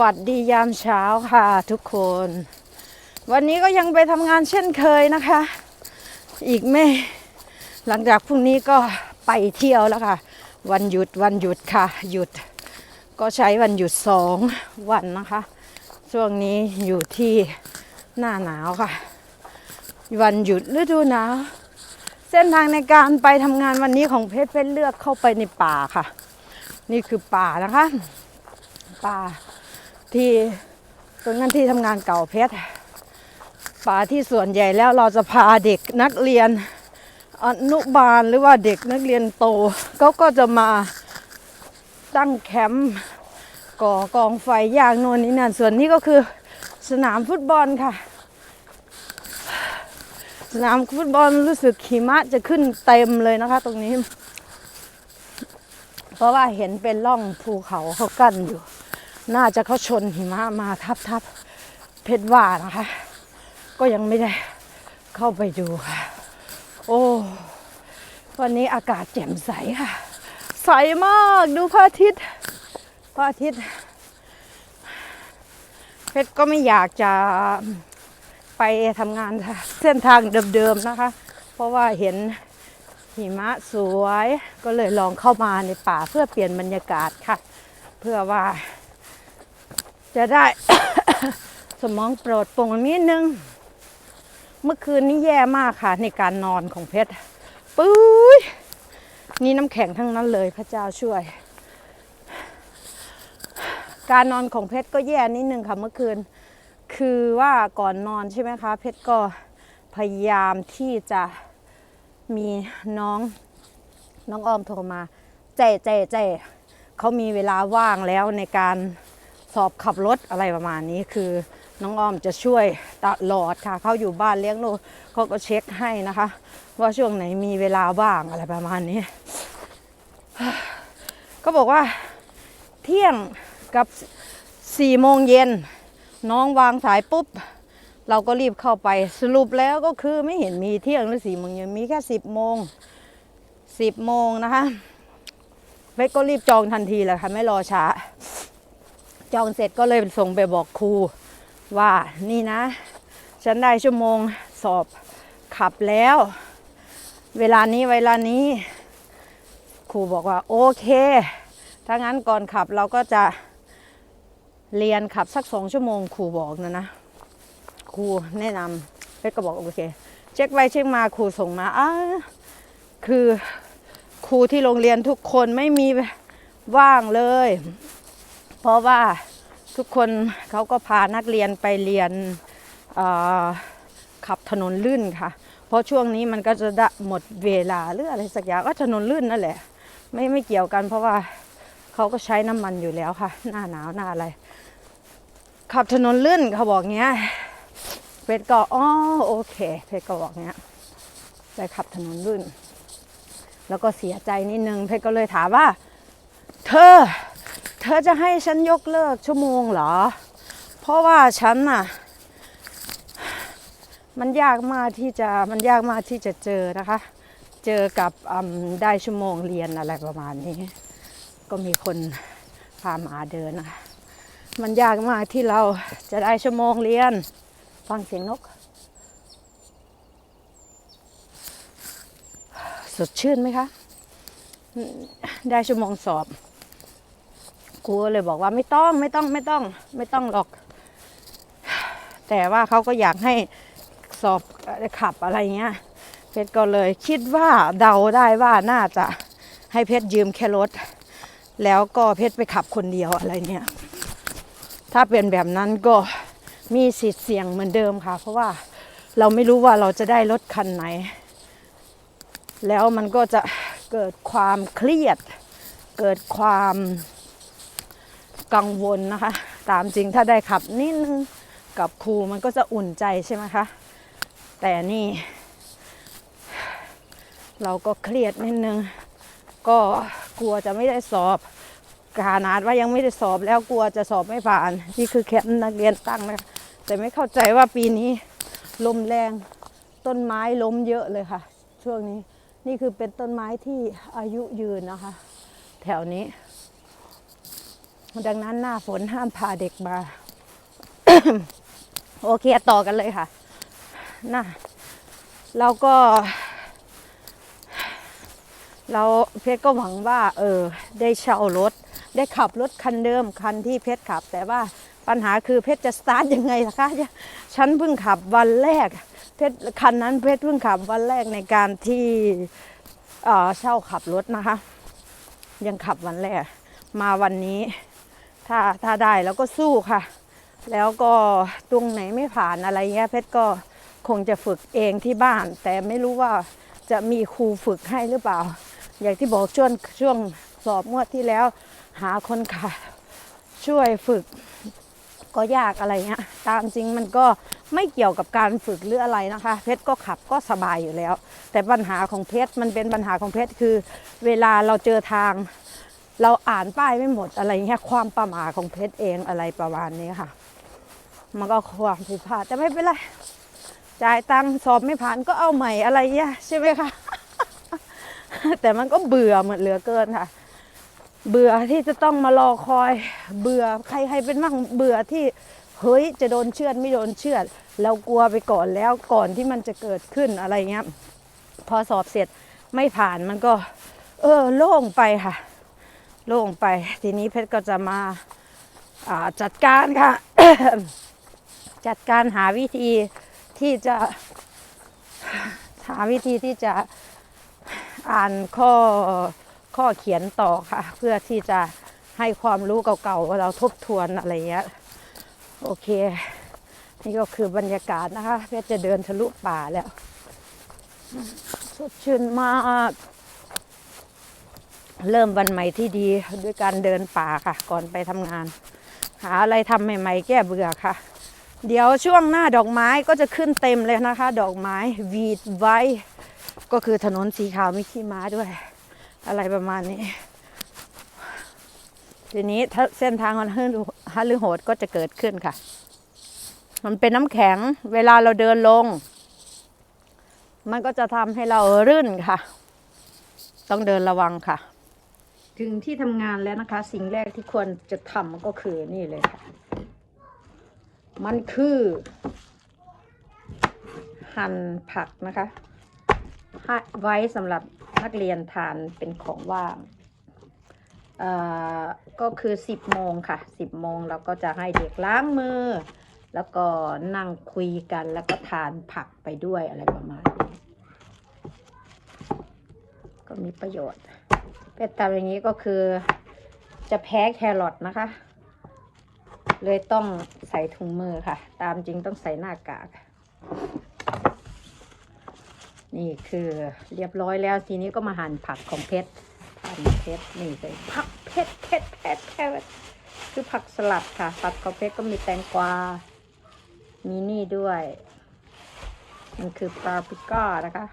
วัสดียามเช้าค่ะทุกคน วันนี้ก็ยังไปทำงานเช่นเคยนะคะ อีกไม่หลังจากพรุ่งนี้ก็ไปเที่ยวแล้วค่ะ วันหยุดวันหยุดค่ะ หยุด ก็ใช้วันหยุดสองวันนะคะ ช่วงนี้อยู่ที่หน้าหนาวค่ะ วันหยุดฤดูหนาว เส้นทางในการไปทำงานวันนี้ของเพชรเพชรเลือกเข้าไปในป่าค่ะ นี่คือป่านะคะป่า ที่ตรงนั้นที่ทำงานเก่าเพชรป่าที่ส่วนใหญ่แล้วเราจะพาเด็กนักเรียนอนุบาลหรือว่าเด็กนักเรียนโตเขาก็จะมาตั้งแคมป์ก่อกองไฟย่างโน่นนี่นั่นส่วนนี้ก็คือสนามฟุตบอลค่ะ สนามฟุตบอลรู้สึกหิมะจะขึ้นเต็มเลยนะคะ ตรงนี้ เพราะว่าเห็นเป็นร่องภูเขาเขากั้นอยู่ น่าจะเขาชนหิมะมาทับทับเพชรว่านะคะ ก็ยังไม่ได้เข้าไปดูค่ะ โอ้วันนี้อากาศแจ่มใสค่ะ ใสมากดูพระอาทิตย์พระอาทิตย์ เพชรก็ไม่อยากจะไปทำงานเส้นทางเดิมๆนะคะ เพราะว่าเห็นหิมะสวย ก็เลยลองเข้ามาในป่าเพื่อเปลี่ยนบรรยากาศค่ะ เพื่อว่า จะได้ สมองโปรดโปร่งนิดนึง เมื่อคืนนี้แย่มากค่ะในการนอนของเพชรปุ้ยนี่น้ำแข็งทั้งนั้นเลยพระเจ้าช่วย การนอนของเพชรก็แย่นิดนึงค่ะเมื่อคืน คือว่าก่อนนอนใช่ไหมคะ เพชรก็พยายามที่จะมีน้องน้องอ้อมโทรมาเจ๊เจ๊เจ๊เขามีเวลาว่างแล้วในการ สอบขับรถอะไรประมาณนี้คือน้องอ้อมจะช่วยตลอดค่ะ เขาอยู่บ้านเลี้ยงลูกเขาก็เช็คให้นะคะ ว่าช่วงไหนมีเวลาว่างอะไรประมาณนี้ ก็บอกว่าเที่ยงกับสี่โมงเย็นน้องวางสายปุ๊บ เราก็รีบเข้าไปสรุปแล้วก็คือไม่เห็นมีเที่ยงหรือสี่โมงเย็นมีแค่สิบโมงสิบโมงนะคะเวกก็รีบจองทันทีเลยค่ะ ไม่รอช้า จองเสร็จก็เลยส่งไปบอกครูว่านี่นะ ฉันได้ชั่วโมงสอบขับแล้ว เวลานี้เวลานี้ ครูบอกว่าโอเค ถ้างั้นก่อนขับเราก็จะเรียนขับสักสองชั่วโมงครูบอกนะนะครูแนะนำเพชรก็บอกโอเค เช็คไปเช็คมาครูส่งมาอ่าคือครูที่โรงเรียนทุกคนไม่มีว่างเลย เพราะว่าทุกคนเขาก็พานักเรียนไปเรียนขับถนนลื่นค่ะ เพราะช่วงนี้มันก็จะได้หมดเวลาหรืออะไรสักอย่างก็ถนนลื่นนั่นแหละ ไม่ไม่เกี่ยวกัน เพราะว่าเขาก็ใช้น้ำมันอยู่แล้วค่ะ หน้าหนาวหน้าอะไร ขับถนนลื่นเขาบอกเงี้ยเพชรก็อ๋อโอเคเพชรก็บอกเนี้ยไปขับถนนลื่น แล้วก็เสียใจนิดนึงเพชรก็เลยถามว่า เธอเธ อจะให้ฉันยกเลิกชั่วโมงเหรอ เพราะว่าฉันน่ะ มันยากมากที่จะมันยากมากที่จะเจอนะคะ เจอกับได้ชั่วโมงเรียนอะไรประมาณนี้ ก็มีคนพาหมาเดินนะคะมันยากมากที่เราจะได้ชั่วโมงเรียน ฟังเสียงนก สดชื่นไหมคะ ได้ชั่วโมงสอบ ครูก็เลยบอกว่าไม่ต้องไม่ต้องไม่ต้องไม่ต้องหรอก แต่ว่าเขาก็อยากให้สอบขับอะไรเงี้ย เพชรก็เลยคิดว่าเดาได้ว่าน่าจะให้เพชรยืมแค่รถ แล้วก็เพชรไปขับคนเดียวอะไรเนี่ย ถ้าเป็นแบบนั้นก็มีสิทธิ์เสี่ยงเหมือนเดิมค่ะ เพราะว่าเราไม่รู้ว่าเราจะได้รถคันไหน แล้วมันก็จะเกิดความเครียด เกิดความ กังวลนะคะ ตามจริงถ้าได้ขับนิดนึงกับครูมันก็จะอุ่นใจใช่ไหมคะ แต่นี่ เราก็เครียดนิดนึง ก็กลัวจะไม่ได้สอบขนาดว่ายังไม่ได้สอบแล้วกลัวจะสอบไม่ผ่าน นี่คือแคมป์นักเรียนตั้งนะคะแต่ไม่เข้าใจว่าปีนี้ลมแรงต้นไม้ล้มเยอะเลยค่ะ ช่วงนี้นี่คือเป็นต้นไม้ที่อายุยืนนะคะ แถวนี้ ดังนั้นหน้าฝนห้ามพาเด็กมา โอเคต่อกันเลยค่ะน่ะเราก็ เราเพชรก็หวังว่า เออ ได้เช่ารถ ได้ขับรถคันเดิมคันที่เพชรขับ แต่ว่าปัญหาคือเพชรจะสตาร์ทยังไงล่ะคะฉันเพิ่งขับวันแรก เพชรคันนั้นเพชรเพิ่งขับวันแรกในการที่เออเช่าขับรถนะคะ ยังขับวันแรก มาวันนี้ ถ้าถ้าได้แล้วก็สู้ค่ะ แล้วก็ตรงไหนไม่ผ่านอะไรเงี้ยเพชรก็คงจะฝึกเองที่บ้าน แต่ไม่รู้ว่าจะมีครูฝึกให้หรือเปล่า อย่างที่บอกช่วงช่วงสอบงวดที่แล้ว หาคนขับช่วยฝึกก็ยากอะไรเงี้ยตามจริงมันก็ไม่เกี่ยวกับการฝึกหรืออะไรนะคะ เพชรก็ขับก็สบายอยู่แล้ว แต่ปัญหาของเพชรมันเป็นปัญหาของเพชรคือ เวลาเราเจอทาง เราอ่านป้ายไม่หมดอะไรเงี้ยความประมาทของเพชรเองอะไรประมาณนี้ค่ะ มันก็ความผิดพลาดแต่ไม่เป็นไรจ่ายตังสอบไม่ผ่านก็เอาใหม่อะไรเงี้ยใช่ไหมคะแต่มันก็เบื่อเหมือนเหลือเกินค่ะ เบื่อที่จะต้องมารอคอย เบื่อใครใครเป็นบ้างเบื่อที่เฮ้ยจะโดนเชือดไม่โดนเชือด เรากลัวไปก่อนแล้วก่อนที่มันจะเกิดขึ้นอะไรเงี้ย พอสอบเสร็จไม่ผ่านมันก็ เออโล่งไปค่ะ โล่งไป ทีนี้เพชรก็จะมาาจัดการค่ะ จัดการหาวิธีที่จะหาวิธีที่จะอ่านข้อข้อเขียนต่อค่ะ เพื่อที่จะให้ความรู้เก่าๆเราทบทวนอะไรเงี้ยโอเค นี่ก็คือบรรยากาศนะคะ เพชรจะเดินทะลุป่าแล้ว สดชื่นมาก เริ่มวันใหม่ที่ดีด้วยการเดินป่าค่ะ ก่อนไปทำงาน หาอะไรทำใหม่ ๆ แก้เบื่อค่ะ เดี๋ยวช่วงหน้าดอกไม้ก็จะขึ้นเต็มเลยนะคะ ดอกไม้วีดไว้ ก็คือถนนสีขาวมีขี้ม้าด้วย อะไรประมาณนี้ ทีนี้ถ้าเส้นทางมันฮัลือโหดก็จะเกิดขึ้นค่ะ มันเป็นน้ำแข็งเวลาเราเดินลง มันก็จะทำให้เรารื่นค่ะ ต้องเดินระวังค่ะ ถึงที่ทำงานแล้วนะคะ สิ่งแรกที่ควรจะทำก็คือนี่เลยค่ะ มันคือ หั่นผักนะคะไว้สำหรับนักเรียนทานเป็นของว่างเอ่อก็คือ 10 โมงค่ะ 10 โมงเราก็จะให้เด็กล้างมือ แล้วก็นั่งคุยกันแล้วก็ทานผักไปด้วยอะไรประมาณนี้ ก็มีประโยชน์ เป็ดทำอย่างนี้ก็คือจะแพ้แครอทนะคะ เลยต้องใส่ถุงมือค่ะ ตามจริงต้องใส่หน้ากาก นี่คือเรียบร้อยแล้วทีนี้ก็มาหั่นผักของเพชรหั่นเพชรนี่เลยผักเพชรเพชรเพชรเพชรคือผักสลัดค่ะ ผักของเพชรก็มีแตงกวา มีนี่ด้วย มันคือปาปริก้านะคะ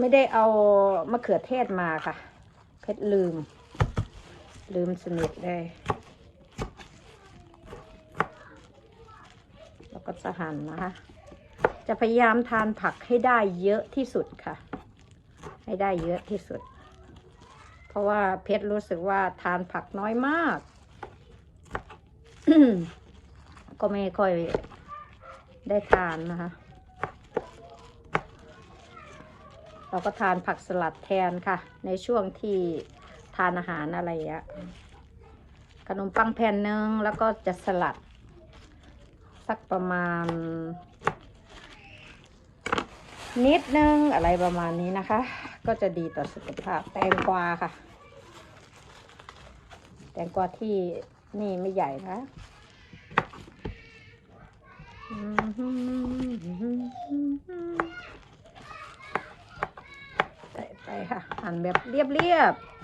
ไม่ได้เอามะเขือเทศมาค่ะ เพชรลืม ลืมสนิทเลย แล้วก็จะหั่นนะคะ จะพยายามทานผักให้ได้เยอะที่สุดค่ะ ให้ได้เยอะที่สุด เพราะว่าเพชรรู้สึกว่าทานผักน้อยมาก ก็ไม่ค่อยได้ทานนะคะ เราก็ทานผักสลัดแทนค่ะ ในช่วงที่ทานอาหารอะไรอะขนมปังแผ่นหนึ่งแล้วก็จะสลัด สักประมาณ นิดนึงอะไรประมาณนี้นะคะ ก็จะดีต่อสุขภาพแตงกวาค่ะ แตงกวาที่นี่ไม่ใหญ่นะใส่ ไปค่ะหั่นแบบเรียบๆ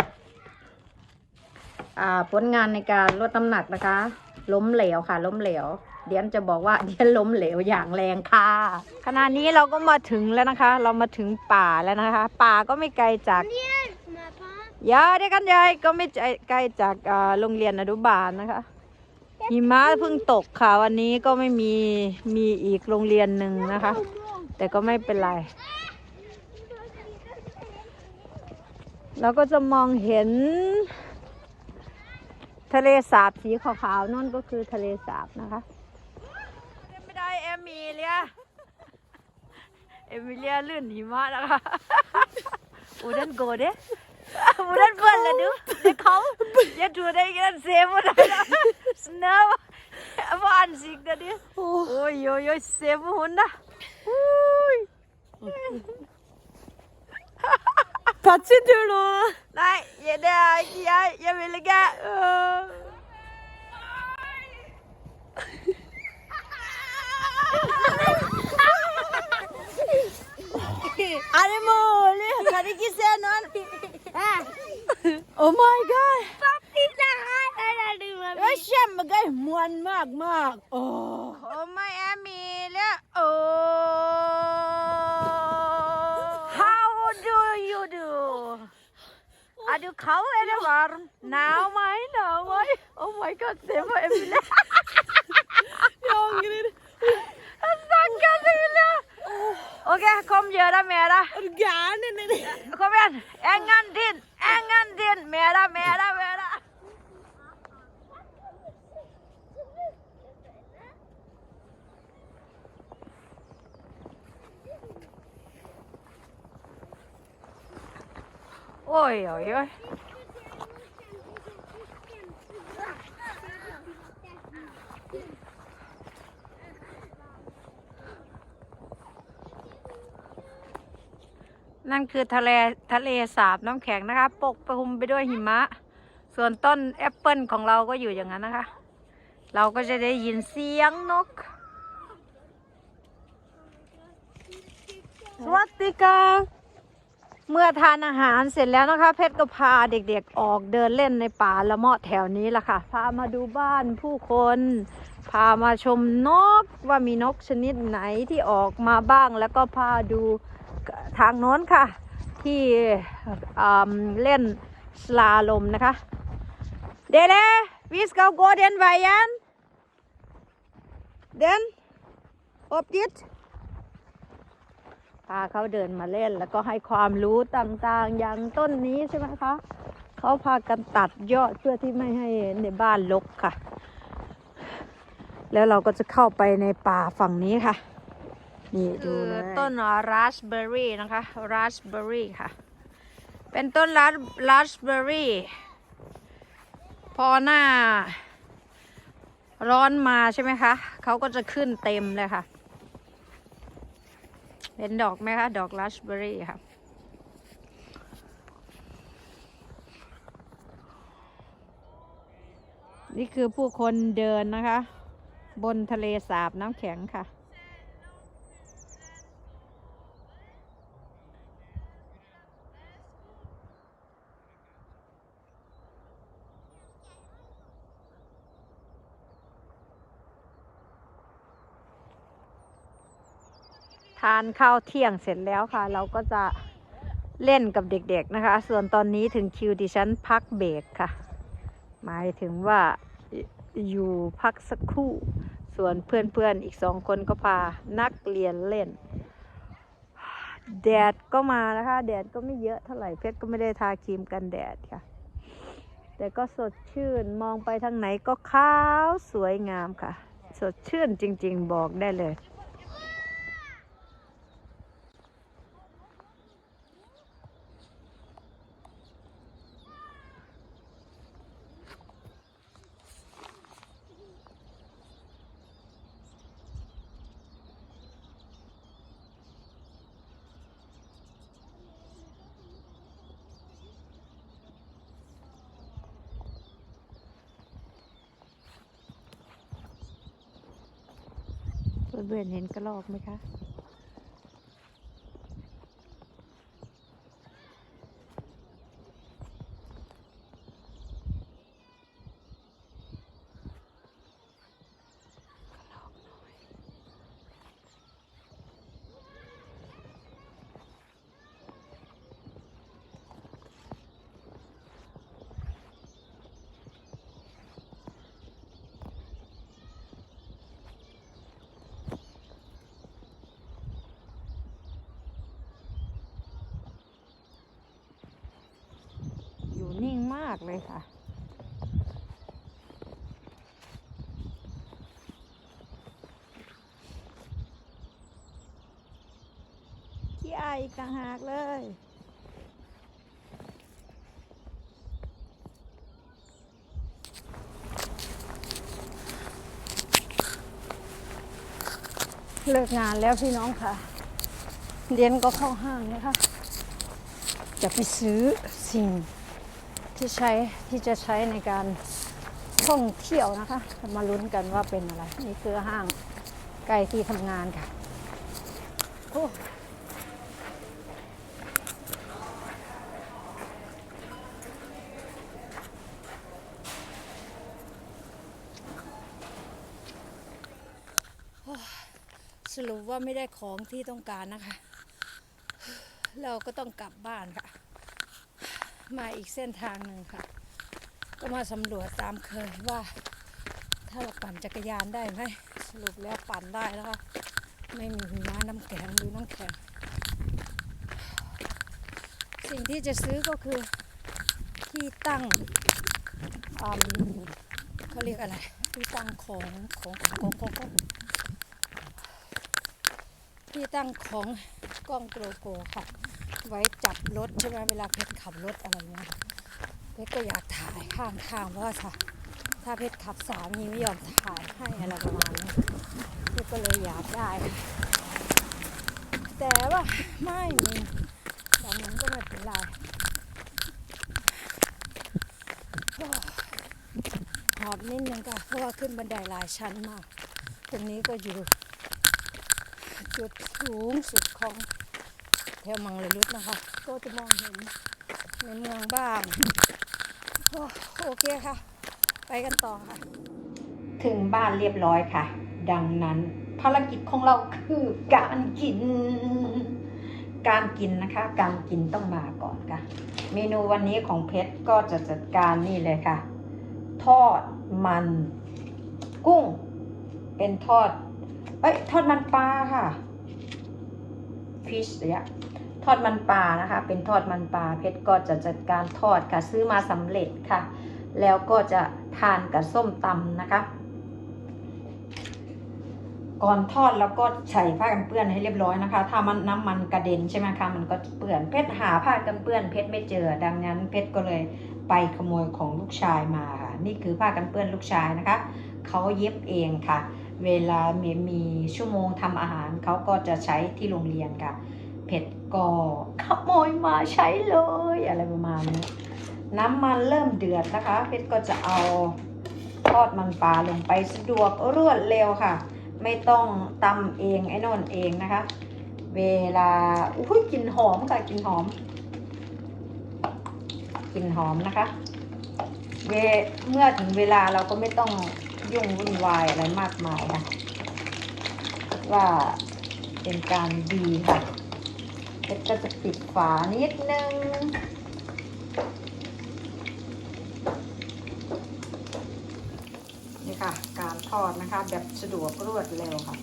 ผลงานในการลดน้ำหนักนะคะ ล้มเหลวค่ะ ล้มเหลว เดียนจะบอกว่าเดียนล้มเหลวอย่างแรงค่ะ ขณะนี้เราก็มาถึงแล้วนะคะ เรามาถึงป่าแล้วนะคะ ป่าก็ไม่ไกลจากยาเด็กกันยายก็ไม่ไกลจากโรงเรียนอนุบาลนะคะหิมะเพิ่งตกค่ะวันนี้ก็ไม่มีมีอีกโรงเรียนหนึ่งนะคะ แต่ก็ไม่เป็นไร เราก็จะมองเห็น ทะเลสาบสีขาวๆนั่นก็คือทะเลสาบนะคะไม่ได้เอมิเลียเอมิเลียลื่นหิมะนะคะอูดันโกเด้อูดันเปิดละดูเด็กเขาอย่าดูได้กันเซฟหมดเลยสเนอร์ว่าอันสิกเด้ดิโอ้ยโอ้ยโอ้ยเซฟหุ่นนะอุ้ย 다치들로. Nej, jeg der ikke. Jeg, jeg ville gerne. Øh. Are måle. Kan ikke se? Oh my god. Mag, mag. Oh. Kom, Emilie. do? Are you cold and warm? Now, my, now, my. Oh my god, Sema Emine. Jag ångrar. Jag stackars Emine. Okej, kom göra mera. Är du galen eller? Kom igen, en gång till, en gång till, mera, mera, mera. โอ้ยนั่นคือทะเลทะเลสาบน้ำแข็งนะคะ ปกคลุมไปด้วยหิมะ ส่วนต้นแอปเปิลของเราก็อยู่อย่างนั้นนะคะ เราก็จะได้ยินเสียงนก สวัสดีค่ะ เมื่อทานอาหารเสร็จแล้วนะคะ เพชรก็พาเด็กๆออกเดินเล่นในป่าละเมาะแถวนี้ล่ะค่ะ พามาดูบ้านผู้คน พามาชมนกว่ามีนกชนิดไหนที่ออกมาบ้าง แล้วก็พาดูทางโน้นค่ะ ที่เล่นสลาลมนะคะ เดเลวิสเกาโกเดนไวยันเดนอบดิดพาเขาเดินมาเล่น แล้วก็ให้ความรู้ต่างๆ อย่างต้นนี้ใช่ไหมคะเขาพากันตัดยอดเพื่อที่ไม่ให้ในบ้านรกค่ะ แล้วเราก็จะเข้าไปในป่าฝั่งนี้ค่ะ นี่ดูเลยต้นราสเบอร์รี่นะคะราสเบอร์รี่ค่ะ เป็นต้นราสราสเบอร์รี่พอหน้าร้อนมาใช่ไหมคะเขาก็จะขึ้นเต็มเลยค่ะ เป็นดอกไหมคะ ดอกราสเบอร์รี่ค่ะ นี่คือผู้คนเดินนะคะ บนทะเลสาบน้ำแข็งค่ะ ทานข้าวเที่ยงเสร็จแล้วค่ะ เราก็จะเล่นกับเด็กๆนะคะ ส่วนตอนนี้ถึงคิวดิฉันพักเบรกค่ะ หมายถึงว่าอยู่พักสักครู่ ส่วนเพื่อนๆอีกสองคนก็พานักเรียนเล่น แดดก็มานะคะ แดดก็ไม่เยอะเท่าไหร่เพชรก็ไม่ได้ทาครีมกันแดดค่ะ แต่ก็สดชื่นมองไปทางไหนก็ขาวสวยงามค่ะ สดชื่นจริงๆบอกได้เลย พื่อนๆเห็นกระรอกไหมคะ เลยค่ะ ขี้อายอีกต่างหากเลยเลิกงานแล้วพี่น้องค่ะเรียนก็เข้าห้างนะคะ จะไปซื้อสิ่ง ที่ใช้ที่จะใช้ในการท่องเที่ยวนะคะ มาลุ้นกันว่าเป็นอะไร นี่คือห้างใกล้ที่ทำงานค่ะโอ้สรุปว่าไม่ได้ของที่ต้องการนะคะ เราก็ต้องกลับบ้านค่ะ มาอีกเส้นทางหนึ่งค่ะ ก็มาสำรวจตามเคยว่า ถ้าเราปั่นจักรยานได้ไหมสรุปแล้วปั่นได้แล้วค่ะไม่มีหิมะน้ำแข็งหรือน้ำแข็ง สิ่งที่จะซื้อก็คือที่ตั้งอืมเขาเรียกอะไรที่ตั้งของของของของของของที่ตั้งของกล้องโกโกค่ะ ไว้จับรถใช่ไหมเวลาเพชรขับรถอะไรเงี้ยเพชรก็อยากถ่ายข้างทางว่าถ้าถ้าเพชรขับสามีไม่ยอมถ่ายให้อะไรประมาณนี้เพชรก็เลยอยากได้ แต่ว่าไม่มีดังนั้นก็ไม่เป็นไรหอบนิดนึงค่ะเพราะว่าขึ้นบันไดหลายชั้นมาก ตรงนี้ก็อยู่จุดสูงสุดของ แถวมังเลยลุดนะคะ ก็จะมองเห็นในเมืองบ้างโอโอเคค่ะ ไปกันต่อค่ะ ถึงบ้านเรียบร้อยค่ะ ดังนั้นภารกิจของเราคือการกิน การกินนะคะ การกินต้องมาก่อนค่ะ เมนูวันนี้ของเพชรก็จะจัดการนี่เลยค่ะ ทอดมันกุ้ง เป็นทอด เอ้ย ทอดมันปลาค่ะ ฟิชเนี่ยทอดมันปลานะคะ เป็นทอดมันปลาเพชรก็จะจัดการทอดค่ะ ซื้อมาสำเร็จค่ะ แล้วก็จะทานกับส้มตำนะคะ ก่อนทอดแล้วก็ใส่ผ้ากันเปื้อนให้เรียบร้อยนะคะ ถ้ามันน้ำมันกระเด็นใช่ไหมคะมันก็เปื้อนเพชรหาผ้ากันเปื้อนเพชรไม่เจอ ดังนั้นเพชรก็เลยไปขโมยของลูกชายมาค่ะนี่คือผ้ากันเปื้อนลูกชายนะคะเขาเย็บเองค่ะ เวลามีมีชั่วโมงทำอาหารเขาก็จะใช้ที่โรงเรียนค่ะเผ็ดก็ขโมยมาใช้เลยอะไรประมาณนี้น้ำมันเริ่มเดือดนะคะ เพชรก็จะเอาทอดมันปลาลงไปสะดวกรวดเร็วค่ะ ไม่ต้องตำเองไอ้นนเองนะคะ เวลาอุ้ยกลิ่นหอมค่ะกลิ่นหอมกลิ่นหอมนะคะเวเมื่อถึงเวลาเราก็ไม่ต้อง ยุ่งวุ่นวายอะไรมากมายค่ะว่าเป็นการดีค่ะเพชรก็จะปิดฝานิดนึงนี่ค่ะ การทอดนะคะ แบบสะดวกรวดเร็วค่ะ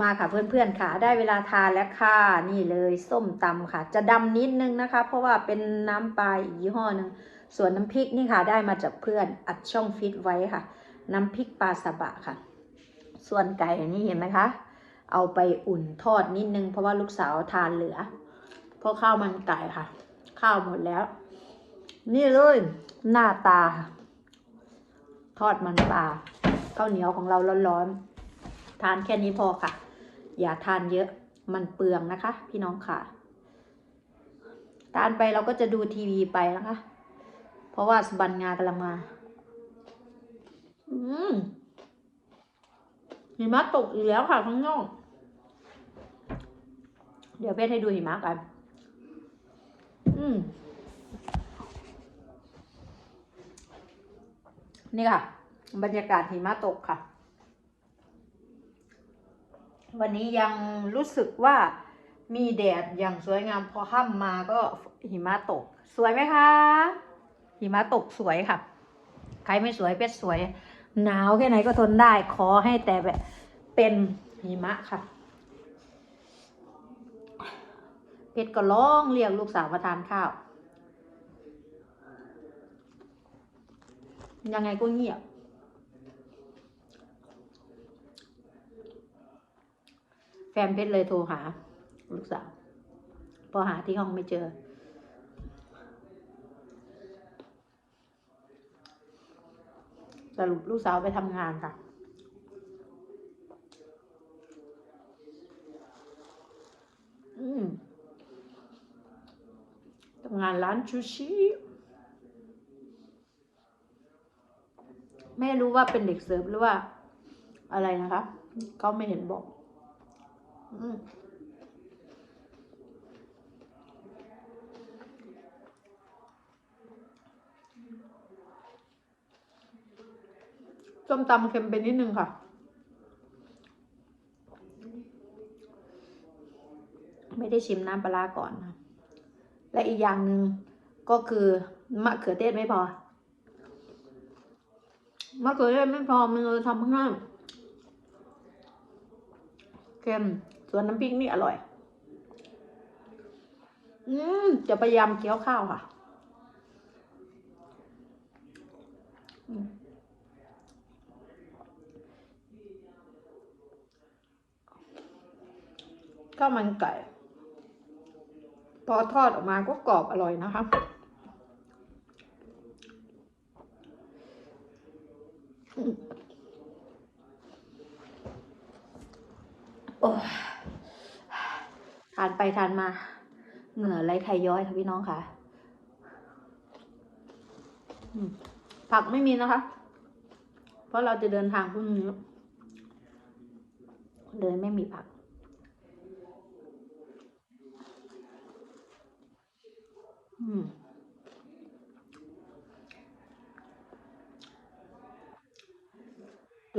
มาค่ะเพื่อนๆค่ะ ได้เวลาทานแล้วค่ะ นี่เลยส้มตำค่ะ จะดำนิดนึงนะคะ เพราะว่าเป็นน้ำปลาอีกยี่ห้อหนึ่ง ส่วนน้ำพริกนี่ค่ะได้มาจากเพื่อนอัดช่องฟิตไว้ค่ะ น้ำพริกปลาสบะค่ะ ส่วนไก่นี่เห็นไหมคะ เอาไปอุ่นทอดนิดนึง เพราะว่าลูกสาวทานเหลือ เพราะข้าวมันไก่ค่ะ ข้าวหมดแล้ว นี่เลยหน้าตา ทอดมันปลาข้าวเหนียวของเราร้อนๆทานแค่นี้พอค่ะ อย่าทานเยอะมันเปลืองนะคะ พี่น้องค่ะ ทานไปเราก็จะดูทีวีไปนะคะ ราะว่าสบันงากำลังมา อืมหิมะตกอีกแล้วค่ะข้างนอก เดี๋ยวเพชรให้ดูหิมะกัน อืม นี่ค่ะ บรรยากาศหิมะตกค่ะ วันนี้ยังรู้สึกว่ามีแดดอย่างสวยงามพอค่ำมาก็หิมะตก สวยไหมคะ หิมะตกสวยค่ะ ใครไม่สวยเป็ดสวย หนาวแค่ไหนก็ทนได้ ขอให้แต่แบบเป็นหิมะค่ะ เป็ดก็ร้องเรียกลูกสาวมาทานข้าว ยังไงก็เงียบแฟนเพชรเลยโทรหา ลูกสาว พอหาที่ห้องไม่เจอ สรุปลูกสาวไปทำงานค่ะ อืมทำงานร้านชูชิไม่รู้ว่าเป็นเด็กเสิร์ฟหรือว่า อะไรนะคะเขาไม่เห็นบอก อืม ส้มตำเค็มไปนิดนึงค่ะ ไม่ได้ชิมน้ำปลาก่อนนะและอีกอย่างหนึ่งก็คือมะเขือเทศไม่พอมะเขือเทศไม่พอมันเลยทำให้เค็มส่วนน้ำพริกนี่อร่อย อืมจะพยายามเคี้ยวข้าวค่ะ อืม ข้าวมันไก่ พอทอดออกมาก็กรอบอร่อยนะคะ โอ้ทานไปทานมา เหงื่อไหลไขย้อยค่ะพี่น้องค่ะผักไม่มีนะคะ เพราะเราจะเดินทางพรุ่งนี้เดินไม่มีผัก อืม ตู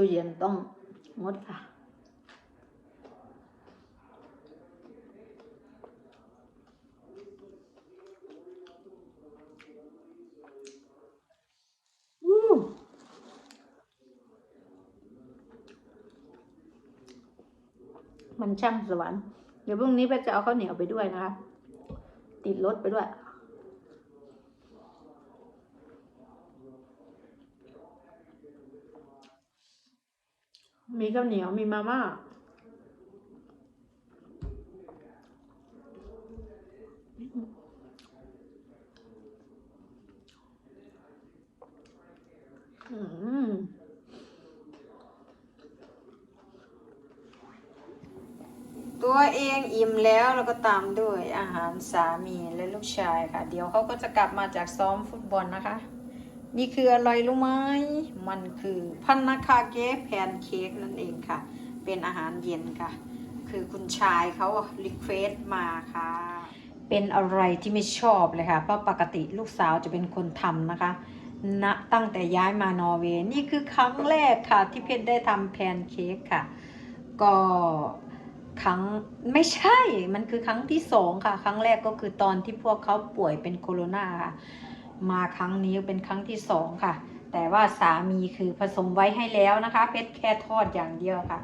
้เย็นต้องงดค่ะ มันช่างสวรรค์ เดี๋ยวพรุ่งนี้แพทย์จะเอาข้าวเหนียวไปด้วยนะคะ ติดรถไปด้วย มีข้าวเหนียวมีมาม่าอืมตัวเองอิ่มแล้วแล้วก็ตามด้วยอาหารสามีและลูกชายค่ะ เดี๋ยวเขาก็จะกลับมาจากซ้อมฟุตบอลนะคะ นี่คืออะไรรู้ไหมมันคือพันนาคาเกะแพนเค้กนั่นเองค่ะ เป็นอาหารเย็นค่ะ คือคุณชายเขารีเควสมาค่ะ เป็นอะไรที่ไม่ชอบเลยค่ะ เพราะปกติลูกสาวจะเป็นคนทำนะคะณตั้งแต่ย้ายมานอร์เวย์นี่คือครั้งแรกค่ะ ที่เพชรได้ทำแพนเค้กค่ะ ก็ครั้งไม่ใช่ มันคือครั้งที่สองค่ะ ครั้งแรกก็คือตอนที่พวกเขาป่วยเป็นโคโรนาค่ะ มาครั้งนี้เป็นครั้งที่สองค่ะ แต่ว่าสามีคือผสมไว้ให้แล้วนะคะ เพชรแค่ทอดอย่างเดียวค่ะ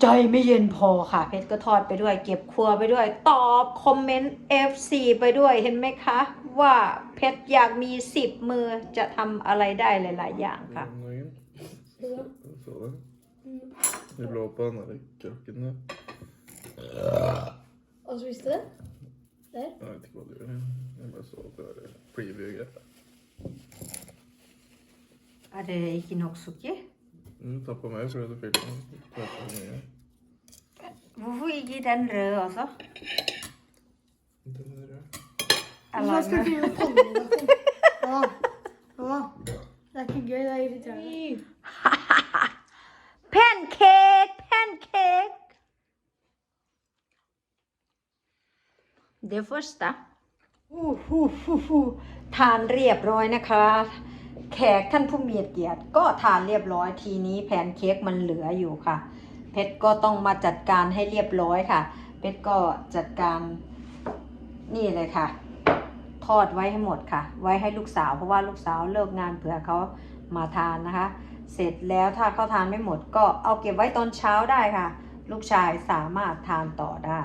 ใจไม่เย็นพอค่ะ เพชรก็ทอดไปด้วย เก็บครัวไปด้วย ตอบคอมเมนต์ FC ไปด้วยเห็นไหมคะ ว่าเพชรอยากมีสิบมือจะทำอะไรได้หลาย ๆ อย่างค่ะ Lämna in. Så där. Du la på den här kroken där. Og så visste det? Der. Jag vet inte vad du gör. Jag bara så att det är preview-grepet. Er det ikke nok sukker? Mm, ta på meg fordi du fyller Hvorfor ikke den røde også? Den er rød. Jeg skal finne sånn pannen. Det er ikke gøy, det er irriterende. pancake, pancake. Det første. ทานเรียบร้อยนะคะ แขกท่านผู้มีเกียรติก็ทานเรียบร้อยทีนี้แพนเค้กมันเหลืออยู่ค่ะ เพชรก็ต้องมาจัดการให้เรียบร้อยค่ะ เพชรก็จัดการนี่เลยค่ะ ทอดไว้ให้หมดค่ะ ไว้ให้ลูกสาวเพราะว่าลูกสาวเลิกงานเผื่อเขามาทานนะคะ เสร็จแล้วถ้าเขาทานไม่หมดก็เอาเก็บไว้ตอนเช้าได้ค่ะ ลูกชายสามารถทานต่อได้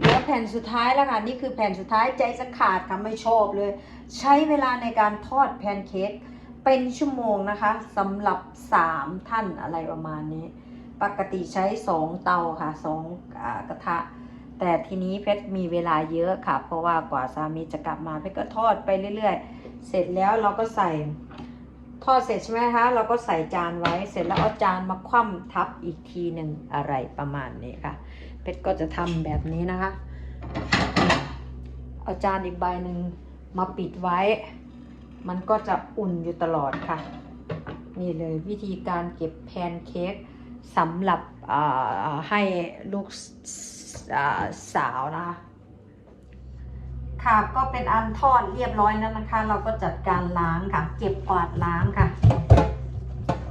เหลือแผ่นสุดท้ายแล้วค่ะ นี่คือแผ่นสุดท้ายใจจะขาดค่ะไม่ชอบเลย ใช้เวลาในการทอดแพนเค้กเป็นชั่วโมงนะคะสำหรับ 3 ท่านอะไรประมาณนี้ ปกติใช้ 2 เตาค่ะ2อกระทะ แต่ทีนี้เพชรมีเวลาเยอะค่ะ เพราะว่ากว่าสามีจะกลับมาเพชรก็ทอดไปเรื่อยๆ เสร็จแล้วเราก็ใส่ทอดเสร็จใช่ไหมคะเราก็ใส่จานไว้เสร็จแล้วเอาจานมาคว่ำทับอีกทีหนึ่งอะไรประมาณนี้ค่ะ เพชรก็จะทำแบบนี้นะคะ เอาจานอีกใบหนึ่งมาปิดไว้ มันก็จะอุ่นอยู่ตลอดค่ะ นี่เลยวิธีการเก็บแพนเค้กสำหรับให้ลูกสาสาวนะคะค่ะก็เป็นอันทอดเรียบร้อยแล้วนะคะ เราก็จัดการล้างค่ะ เก็บกวาดล้างค่ะ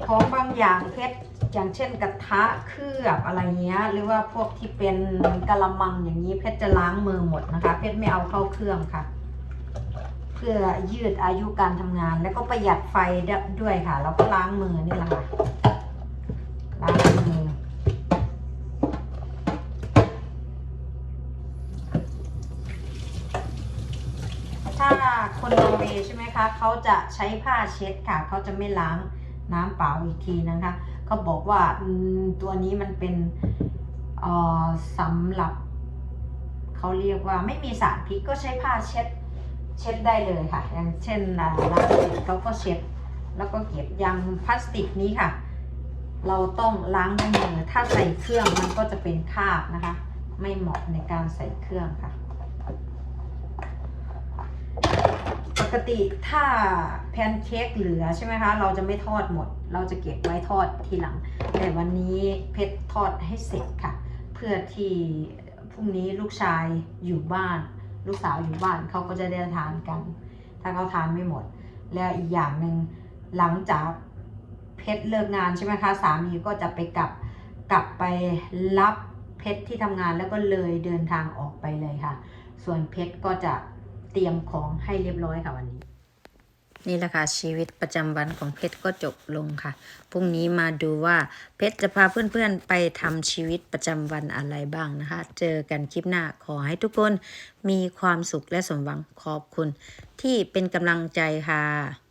ของบางอย่างเพชร อย่างเช่นกระทะเคลือบอะไรเงี้ย หรือว่าพวกที่เป็นกะละมังอย่างนี้เพชรจะล้างมือหมดนะคะ เพชรไม่เอาเข้าเครื่องค่ะ เพื่อยืดอายุการทำงาน แล้วก็ประหยัดไฟด้วยค่ะ แล้วก็ล้างมือนี่แหละค่ะล้างมือถ้าคนนอร์เวย์ใช่ไหมคะเขาจะใช้ผ้าเช็ดค่ะเขาจะไม่ล้างน้ำเปล่าอีกทีนะคะ เขาบอกว่าตัวนี้มันเป็นสำหรับ เขาเรียกว่าไม่มีสารพิษก็ใช้ผ้าเช็ด เช็ดได้เลยค่ะ อย่างเช่นล้างเสร็จเขาก็เช็ด แล้วก็เก็บยางพลาสติกนี้ค่ะ เราต้องล้างด้วยมือถ้าใส่เครื่องมันก็จะเป็นคราบนะคะ ไม่เหมาะในการใส่เครื่องค่ะ ป กติถ้าแพนเค้กเหลือใช่ไหมคะ เราจะไม่ทอดหมด เราจะเก็บไว้ทอดทีหลัง แต่วันนี้เพชรทอดให้เสร็จค่ะ เพื่อที่พรุ่งนี้ลูกชายอยู่บ้าน ลูกสาวอยู่บ้านเขาก็จะได้ทานกัน ถ้าเขาทานไม่หมด แล้วอีกอย่างหนึ่งหลังจากเพชรเลิกงานใช่ไหมคะสามีก็จะไปกลับกลับไปรับเพชรที่ทำงานแล้วก็เลยเดินทางออกไปเลยค่ะ ส่วนเพชรก็จะ เตรียมของให้เรียบร้อยค่ะวันนี้ นี่แหละค่ะชีวิตประจำวันของเพชรก็จบลงค่ะพรุ่งนี้มาดูว่าเพชรจะพาเพื่อนๆไปทำชีวิตประจำวันอะไรบ้างนะคะ เจอกันคลิปหน้าขอให้ทุกคนมีความสุขและสมหวังขอบคุณ ที่เป็นกำลังใจค่ะ